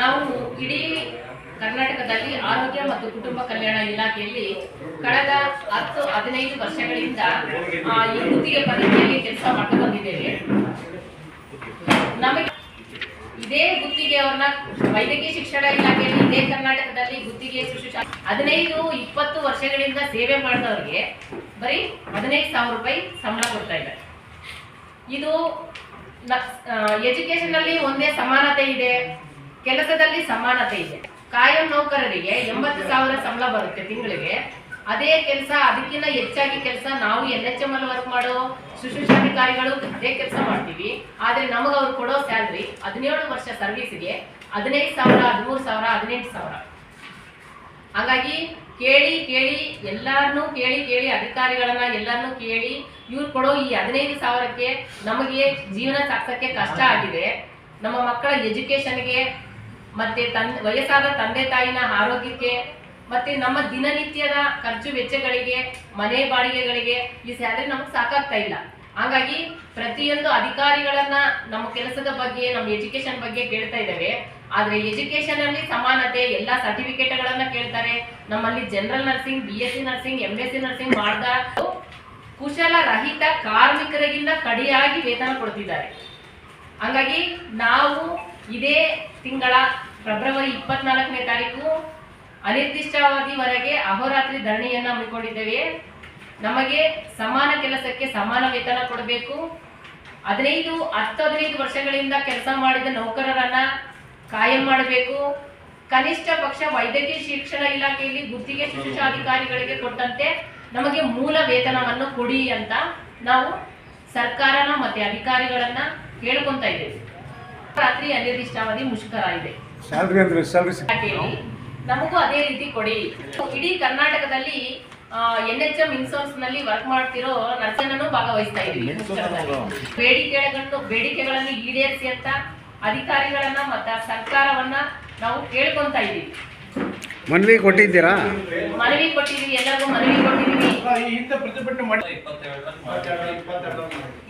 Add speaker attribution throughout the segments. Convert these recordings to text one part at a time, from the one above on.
Speaker 1: ನಾವು ಇಡೀ ಕರ್ನಾಟಕದಲ್ಲಿ ಆರೋಗ್ಯ ಮತ್ತು ಕುಟುಂಬ ಕಲ್ಯಾಣ ಇಲಾಖೆಯಲ್ಲಿ ಕಳೆದ ಹತ್ತು, ಹದಿನೈದು ವರ್ಷಗಳಿಂದ ಈ ಗುತ್ತಿಗೆ ಪದ್ಧತಿಯಲ್ಲಿ ಕೆಲಸ ಮಾಡ್ತಾ ಬಂದಿದ್ದೇವೆ. ನಮಗೆ ಇದೇ ಗುತ್ತಿಗೆಯವ್ರನ್ನ ವೈದ್ಯಕೀಯ ಶಿಕ್ಷಣ ಇಲಾಖೆಯಲ್ಲಿ ಇದೇ ಕರ್ನಾಟಕದಲ್ಲಿ ಗುತ್ತಿಗೆ ಶಿಶು ಹದಿನೈದು, ಇಪ್ಪತ್ತು ವರ್ಷಗಳಿಂದ ಸೇವೆ ಮಾಡಿದವ್ರಿಗೆ ಬರೀ ಹದಿನೈದು ಸಾವಿರ ರೂಪಾಯಿ ಸಂಬಳ ಕೊಡ್ತಾ ಇದ್ದಾರೆ. ಇದು ಎಜುಕೇಶನ್ ಅಲ್ಲಿ ಒಂದೇ ಸಮಾನತೆ ಇದೆ. ಕೆಲಸದಲ್ಲಿ ಸಮಾನತೆ ಇದೆ. ಕಾಯಂ ನೌಕರರಿಗೆ ಎಂಬತ್ತು ಸಾವಿರ ಸಂಬಳ ಬರುತ್ತೆ ತಿಂಗಳಿಗೆ. ಅದೇ ಕೆಲಸ, ಅದಕ್ಕಿಂತ ಹೆಚ್ಚಾಗಿ ಕೆಲಸ ನಾವು ಎನ್ ಎಚ್ ಎಂ ಅಲ್ಲಿ ವರ್ಕ್ ಮಾಡೋ ಶುಶ್ರೂಷಾಧಿಕಾರಿಗಳು ಅದೇ ಕೆಲಸ ಮಾಡ್ತೀವಿ. ಆದ್ರೆ ನಮಗೆ ಅವ್ರು ಕೊಡೋ ಸ್ಯಾಲ್ರಿ ಹದಿನೇಳು ವರ್ಷ ಸರ್ವಿಸ್ಗೆ ಹದಿನೈದು ಸಾವಿರ, ಹದಿಮೂರು ಸಾವಿರ, ಹದಿನೆಂಟು ಸಾವಿರ. ಹಾಗಾಗಿ ಕೇಳಿ ಕೇಳಿ ಎಲ್ಲಾರನ್ನೂ ಕೇಳಿ ಕೇಳಿ ಅಧಿಕಾರಿಗಳನ್ನ ಎಲ್ಲರನ್ನೂ ಕೇಳಿ ಇವ್ರು ಕೊಡೋ ಈ ಹದಿನೈದು ಸಾವಿರಕ್ಕೆ ನಮಗೆ ಜೀವನ ಸಾಕ್ಸಕ್ಕೆ ಕಷ್ಟ ಆಗಿದೆ. ನಮ್ಮ ಮಕ್ಕಳ ಎಜುಕೇಶನ್ಗೆ ಮತ್ತೆ ತನ್ ವಯಸ್ಸಾದ ತಂದೆ ತಾಯಿನ ಆರೋಗ್ಯಕ್ಕೆ, ಮತ್ತೆ ನಮ್ಮ ದಿನನಿತ್ಯದ ಖರ್ಚು ವೆಚ್ಚಗಳಿಗೆ, ಮನೆ ಬಾಡಿಗೆಗಳಿಗೆ ಈ ಸ್ಯಾಲರಿ ನಮ್ಗೆ ಸಾಕಾಗ್ತಾ ಇಲ್ಲ. ಹಾಗಾಗಿ ಪ್ರತಿಯೊಂದು ಅಧಿಕಾರಿಗಳನ್ನ ನಮ್ಮ ಕೆಲಸದ ಬಗ್ಗೆ, ನಮ್ಮ ಎಜುಕೇಶನ್ ಬಗ್ಗೆ ಕೇಳ್ತಾ ಇದ್ದೇವೆ. ಆದ್ರೆ ಎಜುಕೇಶನ್ ಅಲ್ಲಿ ಸಮಾನತೆ, ಎಲ್ಲಾ ಸರ್ಟಿಫಿಕೇಟ್ ಗಳನ್ನ ಕೇಳ್ತಾರೆ. ನಮ್ಮಲ್ಲಿ general nursing B S C nursing M S C nursing ಮಾಡ್ದ ಕುಶಲ ರಹಿತ ಕಾರ್ಮಿಕರಿಗಿಂತ ಕಡಿಯಾಗಿ ವೇತನ ಕೊಡ್ತಿದ್ದಾರೆ. ಹಂಗಾಗಿ ನಾವು ಇದೇ ತಿಂಗಳ ಫೆಬ್ರವರಿ ಇಪ್ಪತ್ನಾಲ್ಕನೇ ತಾರೀಕು ಅನಿರ್ದಿಷ್ಟಾವಧಿವರೆಗೆ ಅಹೋರಾತ್ರಿ ಧರಣಿಯನ್ನ ಹಮ್ಮಿಕೊಂಡಿದ್ದೇವೆ. ನಮಗೆ ಸಮಾನ ಕೆಲಸಕ್ಕೆ ಸಮಾನ ವೇತನ ಕೊಡಬೇಕು. ಹದಿನೈದು ಹತ್ತು ಹದಿನೈದು ವರ್ಷಗಳಿಂದ ಕೆಲಸ ಮಾಡಿದ ನೌಕರರನ್ನ ಕಾಯಂ ಮಾಡಬೇಕು. ಕನಿಷ್ಠ ಪಕ್ಷ ವೈದ್ಯಕೀಯ ಶಿಕ್ಷಣ ಇಲಾಖೆಯಲ್ಲಿ ಗುತ್ತಿಗೆ ಶಿಕ್ಷಾಧಿಕಾರಿಗಳಿಗೆ ಕೊಟ್ಟಂತೆ ನಮಗೆ ಮೂಲ ವೇತನವನ್ನು ಕೊಡಿ ಅಂತ ನಾವು ಸರ್ಕಾರನ ಮತ್ತೆ ಅಧಿಕಾರಿಗಳನ್ನ ಕೇಳ್ಕೊಂತ ಇದ್ದೇವೆ. ರಾತ್ರಿ ಅನಿರ್ದಿಷ್ಟಾವಧಿ ಮುಷ್ಕರ ಇದೆ
Speaker 2: ಸ್ಯಾಲ್ರಿ ಅಂದ್ರೆ ಸ್ಯಾಲ್ರಿ
Speaker 1: ನಮಗೂ ಅದೇ ರೀತಿ ಕೊಡಿ. ಇಡೀ ಕರ್ನಾಟಕದಲ್ಲಿ ಎನ್ ಎಚ್ ಎಂ ಇನ್ಸೂರೆನ್ಸ್ನಲ್ಲಿ ವರ್ಕ್ ಮಾಡ್ತಿರೋ ನರ್ಸನನ್ನು ಭಾಗವಹಿಸ್ತಾ ಇದ್ದೀವಿ. ಬೇಡಿಕೆಗಳನ್ನು ಬೇಡಿಕೆಗಳನ್ನು ಈಡೇರಿಸಿ ಅಂತ ಅಧಿಕಾರಿಗಳನ್ನ ಮತ್ತೆ ಸರ್ಕಾರವನ್ನ ನಾವು ಕೇಳ್ಕೊಂತ ಇದ್ದೀವಿ.
Speaker 2: ಮನವಿ ಕೊಟ್ಟಿದ್ದೀರಾ?
Speaker 1: ಮನವಿ ಕೊಟ್ಟಿದ್ದೀವಿ ಎಲ್ಲರಿಗೂ ಮನವಿ
Speaker 3: ಮಾಡಿ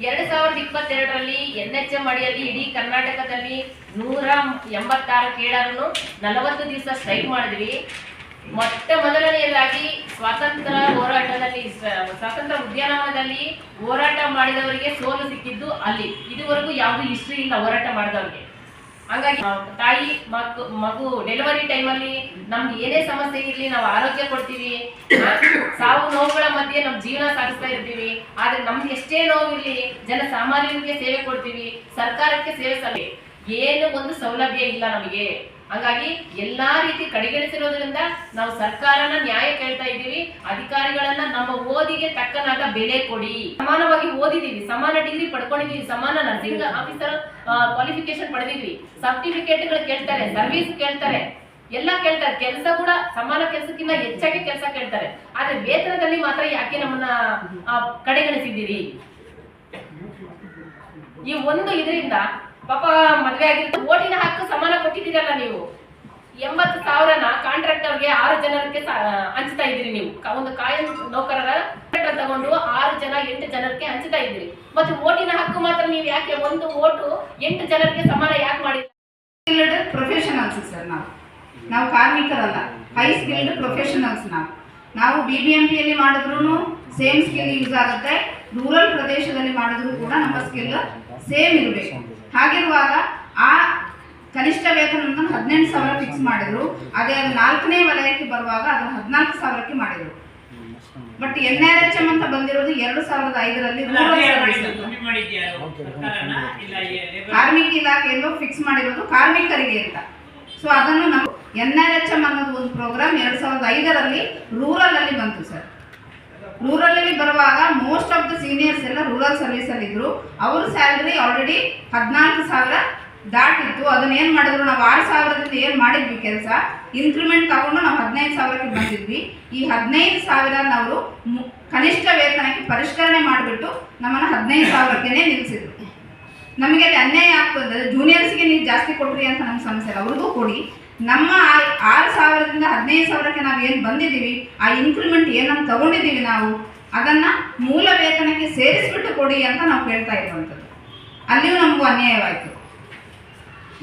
Speaker 1: ಎರಡ್ ಸಾವಿರದ ಇಪ್ಪತ್ತೆರಡರಲ್ಲಿ ಎನ್ ಎಚ್ ಎಂ ಅಡಿಯಲ್ಲಿ ಇಡೀ ಕರ್ನಾಟಕದಲ್ಲಿ ನೂರ ಎಂಬತ್ತಾರು ಕೇಡರನ್ನು ನಲವತ್ತು ದಿವಸ ಸ್ಟ್ರೈಕ್ ಮಾಡಿದ್ವಿ. ಮೊಟ್ಟ ಮೊದಲನೆಯದಾಗಿ ಸ್ವಾತಂತ್ರ್ಯ ಹೋರಾಟದಲ್ಲಿ ಸ್ವಾತಂತ್ರ್ಯ ಉದ್ಯಾನವನದಲ್ಲಿ ಹೋರಾಟ ಮಾಡಿದವರಿಗೆ ಸೋಲು ಸಿಕ್ಕಿದ್ದು ಅಲ್ಲಿ. ಇದುವರೆಗೂ ಯಾವುದು ಹಿಸ್ಟ್ರಿ ಇಲ್ಲ ಹೋರಾಟ ಮಾಡಿದವರಿಗೆ. ಹಂಗಾಗಿ ತಾಯಿ ಮಗು ಮಗು ಡೆಲಿವರಿ ಟೈಮಲ್ಲಿ ನಮ್ಗೆ ಏನೇ ಸಮಸ್ಯೆ ಇರಲಿ ನಾವು ಆರೋಗ್ಯ ಕೊಡ್ತೀವಿ. ಸಾವು ನೋವುಗಳ ಮಧ್ಯೆ ನಮ್ಮ ಜೀವನ ಸಾಗಿಸ್ತಾ ಇರ್ತೀವಿ. ಆದ್ರೆ ನಮ್ಗೆ ಎಷ್ಟೇ ನೋವಿರ್ಲಿ ಜನ ಸಾಮಾನ್ಯರಿಗೆ ಸೇವೆ ಕೊಡ್ತೀವಿ, ಸರ್ಕಾರಕ್ಕೆ ಸೇವೆ ಸಲ್ಲಿ ಏನು ಒಂದು ಸೌಲಭ್ಯ ಇಲ್ಲ ನಮಗೆ. ಹಂಗಾಗಿ ಎಲ್ಲಾ ರೀತಿ ಕಡೆಗಣಿಸಿರೋದ್ರಿಂದ ನಾವು ಸರ್ಕಾರನ ನ್ಯಾಯ ಕೇಳ್ತಾ ಇದ್ದೀವಿ. ಅಧಿಕಾರಿಗಳನ್ನ ನಮ್ಮ ಓದಿಗೆ ತಕ್ಕನಾದ ಬೆಲೆ ಕೊಡಿ. ಸಮಾನವಾಗಿ ಓದಿದೀವಿ ಸಮಾನ ಡಿಗ್ರಿ ಪಡ್ಕೊಂಡಿದೀವಿ ಸಮಾನ ನರ್ಸಿಂಗ್ ಆಫೀಸರ್ ಕ್ವಾಲಿಫಿಕೇಶನ್ ಪಡೆದಿದ್ವಿ ಸರ್ಟಿಫಿಕೇಟ್ಗಳು ಕೇಳ್ತಾರೆ ಸರ್ವಿಸ್ ಕೇಳ್ತಾರೆ. ಎಲ್ಲ ಕೇಳ್ತಾರೆ. ಕೆಲಸ ಕೂಡ ಸಮಾನ ಕೆಲಸಕ್ಕಿಂತ ಹೆಚ್ಚಾಗಿ ಕೆಲಸ ಕೇಳ್ತಾರೆ. ಆದ್ರೆ ವೇತನದಲ್ಲಿ ಮಾತ್ರ ಯಾಕೆ ನಮ್ಮನ್ನ ಕಡೆಗಣಿಸಿದ್ದೀರಿ? ಈ ಒಂದು ಇದರಿಂದ ಪಾಪ ಮದ್ವೆ ಆಗಿರ್ತಾರೆ ಓಟಿನ ಹಕ್ಕು ಸಮಾನ ಕೊಟ್ಟಿದ್ದೀರಲ್ಲ ನೀವು. ಎಂಬತ್ತು ಸಾವಿರನ ಕಾಂಟ್ರಾಕ್ಟ್ ಅವ್ರಿಗೆ ಆರು ಸ- ಹಂಚ್ತಾ ಇದ್ದೀರಿ ನೀವು. ಒಂದು ಕಾಯಂ ನೌಕರರ ತಗೊಂಡು ಆರು ಜನ, ಎಂಟು ಜನರಿಗೆ ಹಂಚ್ತಾ ಇದ್ದೀರಿ. ಮತ್ತೆ ಓಟಿನ ಹಕ್ಕು ಮಾತ್ರ ನೀವು ಯಾಕೆ ಒಂದು ಓಟು ಎಂಟು ಜನರಿಗೆ ಸಮಾನ ಯಾಕೆ ಮಾಡಿ
Speaker 4: ಪ್ರೊಫೆಷನ್ ಪ್ರೊಫೆಷನಲ್ಸ್ ಸರ್ ನಾವು. ನಾವು ಕಾರ್ಮಿಕರಲ್ಲ ಹೈ ಸ್ಕಿಲ್ಡ್ ಪ್ರೊಫೆಷನಲ್ಸ್ ನಾವು. ನಾವು ಬಿ ಬಿ ಎಂ ಪಿಯಲ್ಲಿ ಮಾಡಿದ್ರು ಸೇಮ್ ಸ್ಕಿಲ್ ಯೂಸ್ ಆಗುತ್ತೆ. ರೂರಲ್ ಪ್ರದೇಶದಲ್ಲಿ ಮಾಡಿದ್ರು ಕೂಡ ನಮ್ಮ ಸ್ಕಿಲ್ ಸೇಮ್ ಇರಬೇಕು. ಹಾಗಿರುವಾಗ ಆ ಕನಿಷ್ಠ ವೇತನವನ್ನು ಹದಿನೆಂಟು ಸಾವಿರ ಫಿಕ್ಸ್ ಮಾಡಿದ್ರು. ಅದೇ ಅದು ನಾಲ್ಕನೇ ವಲಯಕ್ಕೆ ಬರುವಾಗ ಅದನ್ನು ಹದಿನಾಲ್ಕು ಸಾವಿರಕ್ಕೆ ಮಾಡಿದ್ರು. But N R H M ಅಂತ ಬಂದಿರೋದು ಎರಡು ಸಾವಿರದ ಐದರಲ್ಲಿ. ಕಾರ್ಮಿಕ ಇಲಾಖೆಯಲ್ಲೂ ಫಿಕ್ಸ್ ಮಾಡಿರೋದು ಕಾರ್ಮಿಕರಿಗೆ ಅಂತ. ಸೊ ಅದನ್ನು ನಮ್ಮ ಎನ್ ಆರ್ ಎಚ್ ಎಂ ಅನ್ನೋದು ಒಂದು ಪ್ರೋಗ್ರಾಮ್ ಎರಡು ಸಾವಿರದ ಐದರಲ್ಲಿ ರೂರಲ್ ಅಲ್ಲಿ ಬಂತು ಸರ್. ರೂರಲ್ ಅಲ್ಲಿ ಬರುವಾಗ ಮೋಸ್ಟ್ ಆಫ್ ದ ಸೀನಿಯರ್ಸ್ ಎಲ್ಲ ರೂರಲ್ ಸರ್ವಿಸ್ ಅಲ್ಲಿ ಇದ್ರು. ಅವ್ರ ಸ್ಯಾಲ್ರಿ ಆಲ್ರೆಡಿ ಹದಿನಾಲ್ಕು ಸಾವಿರ ದಾಟಿತ್ತು. ಅದನ್ನ ಏನ್ ಮಾಡಿದ್ರು? ನಾವು ಆರು ಸಾವಿರದಿಂದ ಏನ್ ಮಾಡಿದ್ವಿ ಕೆಲಸ? ಇನ್ಕ್ರಿಮೆಂಟ್ ತಗೊಂಡು ನಾವು ಹದಿನೈದು ಸಾವಿರಕ್ಕೆ ಬಂದಿದ್ವಿ. ಈ ಹದಿನೈದು ಸಾವಿರ ನಾವು ಕನಿಷ್ಠ ವೇತನಕ್ಕೆ ಪರಿಷ್ಕರಣೆ ಮಾಡಿಬಿಟ್ಟು ನಮ್ಮನ್ನ ಹದಿನೈದು ಸಾವಿರಕ್ಕೆ ನಿಲ್ಲಿಸಿದ್ರು ನಮಗೆ ಅಲ್ಲಿ ಅನ್ಯಾಯ ಆಗ್ತದೆ. ಜೂನಿಯರ್ಸ್ಗೆ ನೀವು ಜಾಸ್ತಿ ಕೊಡ್ರಿ ಅಂತ ನಮ್ಗೆ ಸಮಸ್ಯೆ ಇಲ್ಲ. ಅವ್ರಿಗೂ ಕೊಡಿ. ನಮ್ಮ ಆರು ಸಾವಿರದಿಂದ ಹದಿನೈದು ಸಾವಿರಕ್ಕೆ ನಾವು ಏನು ಬಂದಿದ್ದೀವಿ, ಆ ಇನ್ಕ್ರಿಮೆಂಟ್ ಏನನ್ನು ತಗೊಂಡಿದ್ದೀವಿ ನಾವು, ಅದನ್ನ ಮೂಲ ವೇತನಕ್ಕೆ ಸೇರಿಸ್ಬಿಟ್ಟು ಕೊಡಿ ಅಂತ ನಾವು ಕೇಳ್ತಾ ಇರುವಂಥದ್ದು. ಅಲ್ಲಿಯೂ ನಮಗೂ ಅನ್ಯಾಯವಾಯಿತು.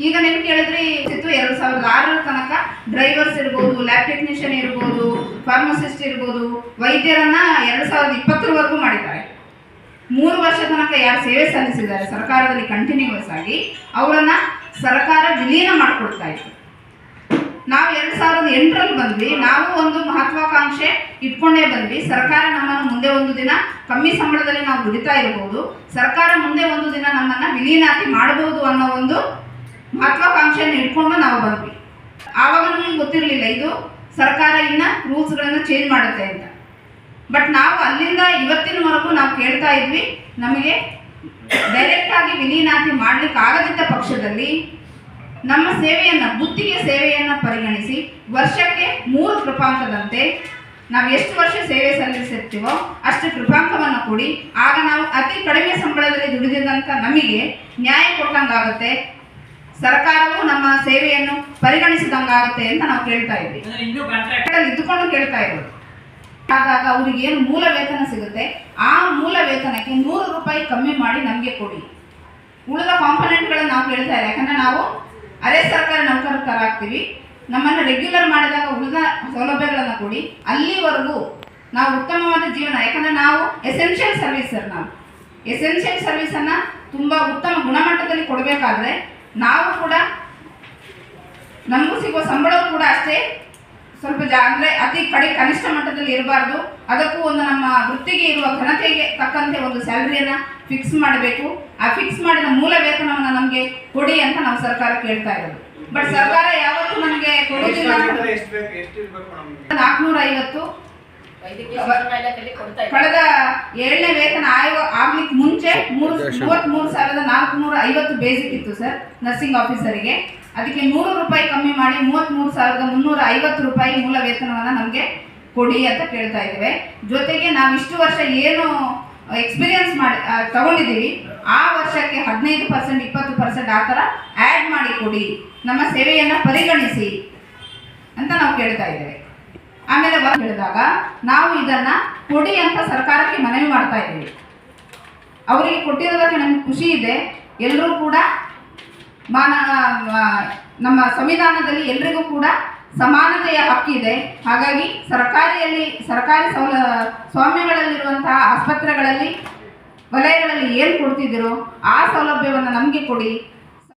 Speaker 4: ಈಗ ನೀವು ಕೇಳಿದ್ರೆ ಇತ್ತು ಎರಡು ಸಾವಿರದ ಆರರ ತನಕ ಡ್ರೈವರ್ಸ್ ಇರ್ಬೋದು ಲ್ಯಾಬ್ ಟೆಕ್ನಿಷಿಯನ್ ಇರ್ಬೋದು ಫಾರ್ಮಸಿಸ್ಟ್ ಇರ್ಬೋದು, ವೈದ್ಯರನ್ನ ಎರಡು ಸಾವಿರದ ಇಪ್ಪತ್ತರವರೆಗೂ ಮಾಡಿದ್ದಾರೆ. ಮೂರು ವರ್ಷ ತನಕ ಯಾರು ಸೇವೆ ಸಲ್ಲಿಸಿದ್ದಾರೆ, ಸರ್ಕಾರದಲ್ಲಿ ಕಂಟಿನ್ಯೂಸ್ ಆಗಿ, ಅವರನ್ನು ಸರ್ಕಾರ ವಿಲೀನ ಮಾಡಿಕೊಡ್ತಾ ಇತ್ತು. ನಾವು ಎರಡ್ ಸಾವಿರದ ಎಂಟರಲ್ಲಿ ಬಂದ್ವಿ, ನಾವು ಒಂದು ಮಹತ್ವಾಕಾಂಕ್ಷೆ ಇಟ್ಕೊಂಡೇ ಬಂದ್ವಿ. ಸರ್ಕಾರ ನಮ್ಮನ್ನು ಮುಂದೆ ಒಂದು ದಿನ ಕಮ್ಮಿ ಸಂಬಳದಲ್ಲಿ ನಾವು ದುಡಿತಾ ಇರಬಹುದು ಸರ್ಕಾರ ಮುಂದೆ ಒಂದು ದಿನ ನಮ್ಮನ್ನ ವಿಲೀನಾತಿ ಮಾಡಬಹುದು ಅನ್ನೋ ಒಂದು ಮಹತ್ವಾಕಾಂಕ್ಷೆಯನ್ನು ಇಟ್ಕೊಂಡು ನಾವು ಬಂದ್ವಿ. ಆವಾಗ ನಮಗೆ ಗೊತ್ತಿರಲಿಲ್ಲ ಇದು ಸರ್ಕಾರ ಇನ್ನ ರೂಲ್ಸ್ಗಳನ್ನು ಚೇಂಜ್ ಮಾಡುತ್ತೆ ಅಂತ. ಬಟ್ ನಾವು ಅಲ್ಲಿಂದ ಇವತ್ತಿನವರೆಗೂ ನಾವು ಕೇಳ್ತಾ ಇದ್ವಿ, ನಮಗೆ ಡೈರೆಕ್ಟ್ ಆಗಿ ವಿಲೀನಾತಿ ಮಾಡ್ಲಿಕ್ಕೆ ಆಗದಿದ್ದ ಪಕ್ಷದಲ್ಲಿ ನಮ್ಮ ಸೇವೆಯನ್ನ ಗುತ್ತಿಗೆ ಸೇವೆಯನ್ನ ವರ್ಷಕ್ಕೆ ಮೂರು ಕೃಪಾಂಕದಂತೆ ನಾವು ಎಷ್ಟು ವರ್ಷ ಸೇವೆ ಸಲ್ಲಿಸಿರ್ತೀವೋ ಅಷ್ಟು ಕೃಪಾಂಕವನ್ನು ಕೊಡಿ ಆಗ ನಾವು ಅತಿ ಕಡಿಮೆ ಸಂಬಳದಲ್ಲಿ ದುಡಿದಿದ್ದಂಥ ನಮಗೆ ನ್ಯಾಯ ಕೊಟ್ಟಂಗಾಗುತ್ತೆ. ಸರ್ಕಾರವು ನಮ್ಮ ಸೇವೆಯನ್ನು ಪರಿಗಣಿಸಿದಂಗಾಗುತ್ತೆ ಅಂತ ನಾವು ಕೇಳ್ತಾ ಇದ್ವಿ. ಅಲ್ಲಿ ಇದ್ದುಕೊಂಡು ಕೇಳ್ತಾ ಇರೋದು ಆದಾಗ ಅವ್ರಿಗೆ ಏನು ಮೂಲ ವೇತನ ಸಿಗುತ್ತೆ? ಆ ಮೂಲ ವೇತನಕ್ಕೆ ನೂರು ರೂಪಾಯಿ ಕಮ್ಮಿ ಮಾಡಿ ನಮಗೆ ಕೊಡಿ. ಉಳಿದ ಕಾಂಪೊನೆಂಟ್ಗಳನ್ನು ನಾವು ಕೇಳ್ತಾ ಇಲ್ಲ ಯಾಕಂದ್ರೆ ನಾವು ಅರೆ ಸರ್ಕಾರಿ ನೌಕರ ಥರ ಆಗ್ತೀವಿ ನಮ್ಮನ್ನು ರೆಗ್ಯುಲರ್ ಮಾಡಿದಾಗ ಉಳಿದ ಸೌಲಭ್ಯಗಳನ್ನು ಕೊಡಿ. ಅಲ್ಲಿವರೆಗೂ ನಾವು ಉತ್ತಮವಾದ ಜೀವನ, ಯಾಕಂದರೆ ನಾವು ಎಸೆನ್ಷಿಯಲ್ ಸರ್ವಿಸ್ ಸರ್ ನಾವು. ಎಸೆನ್ಷಿಯಲ್ ಸರ್ವಿಸನ್ನು ತುಂಬ ಉತ್ತಮ ಗುಣಮಟ್ಟದಲ್ಲಿ ಕೊಡಬೇಕಾದ್ರೆ ನಾವು ಕೂಡ ನಮಗೂ ಸಿಗುವ ಸಂಬಳವೂ ಕೂಡ ಅಷ್ಟೇ ಸ್ವಲ್ಪ ಜಾ, ಅಂದರೆ ಅತಿ ಕಡೆ ಕನಿಷ್ಠ ಮಟ್ಟದಲ್ಲಿ ಇರಬಾರ್ದು. ಅದಕ್ಕೂ ಒಂದು ನಮ್ಮ ವೃತ್ತಿಗೆ ಇರುವ ಘನತೆಗೆ ತಕ್ಕಂತೆ ಒಂದು ಸ್ಯಾಲ್ರಿಯನ್ನು ಫಿಕ್ಸ್ ಮಾಡಬೇಕು. ಆ ಫಿಕ್ಸ್ ಮಾಡಿದ ಮೂಲ ವೇತನವನ್ನು ನಮಗೆ ಕೊಡಿ ಅಂತ ನಾವು ಸರ್ಕಾರ ಕೇಳ್ತಾ ಇರೋದು. ಬಟ್ ಸರ್ಕಾರ ಯಾವತ್ತೂ ನಮಗೆ ಕೊಡೋದಿಲ್ಲ
Speaker 5: ಎಷ್ಟು ಬೇಕು ಎಷ್ಟು ಇರ್ಬೇಕು ನಮ್ಗೆ
Speaker 4: ನಾಲ್ಕುನೂರ ಐವತ್ತು ಕಳೆದ ಏಳನೇ ವೇತನ ಆಯೋಗ ಆಗ್ಲಿಕ್ಕೆ ಮುಂಚೆ ಮೂರು ಮೂವತ್ತ್ಮೂರು ಸಾವಿರದ ನಾಲ್ಕುನೂರ ಐವತ್ತು ಬೇಸಿಕ್ ಇತ್ತು ಸರ್ ನರ್ಸಿಂಗ್ ಆಫೀಸರಿಗೆ ಅದಕ್ಕೆ ನೂರು ರೂಪಾಯಿ ಕಮ್ಮಿ ಮಾಡಿ ಮೂವತ್ತ್ಮೂರು ಸಾವಿರದ ಮುನ್ನೂರ ಐವತ್ತು ರೂಪಾಯಿ ಮೂಲ ವೇತನವನ್ನು ನಮಗೆ ಕೊಡಿ ಅಂತ ಕೇಳ್ತಾ ಇದ್ದೇವೆ. ಜೊತೆಗೆ ನಾವು ಇಷ್ಟು ವರ್ಷ ಏನು ಎಕ್ಸ್ಪೀರಿಯನ್ಸ್ ಮಾಡಿ ತಗೊಂಡಿದ್ದೀವಿ. ಆ ವರ್ಷಕ್ಕೆ ಹದಿನೈದು ಪರ್ಸೆಂಟ್ ಇಪ್ಪತ್ತು ಪರ್ಸೆಂಟ್ ಆ ಥರ ಆ್ಯಡ್ ಮಾಡಿ ಕೊಡಿ. ನಮ್ಮ ಸೇವೆಯನ್ನು ಪರಿಗಣಿಸಿ ಅಂತ ನಾವು ಕೇಳ್ತಾ ಇದ್ದೇವೆ. ಆಮೇಲೆ ಬಂದು ಹೇಳಿದಾಗ ನಾವು ಇದನ್ನು ಕೊಡಿ ಅಂತ ಸರ್ಕಾರಕ್ಕೆ ಮನವಿ ಮಾಡ್ತಾ ಇದ್ದೀವಿ. ಅವರಿಗೆ ಕೊಟ್ಟಿರೋದಕ್ಕೆ ನಮಗೆ ಖುಷಿ ಇದೆ. ಎಲ್ಲರೂ ಕೂಡ ಮಾನ ನಮ್ಮ ಸಂವಿಧಾನದಲ್ಲಿ ಎಲ್ರಿಗೂ ಕೂಡ ಸಮಾನತೆಯ ಹಕ್ಕಿದೆ ಹಾಗಾಗಿ ಸರ್ಕಾರಿಯಲ್ಲಿ, ಸರ್ಕಾರಿ ಸೌಲ, ಸ್ವಾಮ್ಯಗಳಲ್ಲಿರುವಂತಹ ಆಸ್ಪತ್ರೆಗಳಲ್ಲಿ ವಲಯಗಳಲ್ಲಿ ಏನು ಕೊಡ್ತಿದ್ದೀರೋ ಆ ಸೌಲಭ್ಯವನ್ನು ನಮಗೆ ಕೊಡಿ.